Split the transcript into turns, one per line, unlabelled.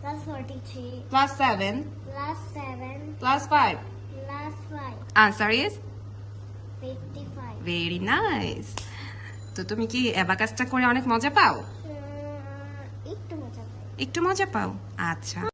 Plus 43.
Plus
7.
Plus 7.
Plus 5.
Plus 5.
Answer is?
55.
Very nice. তো তুমি কি অ্যাবাকাসটা করে অনেক মজা পাও একটু মজা পাও আচ্ছা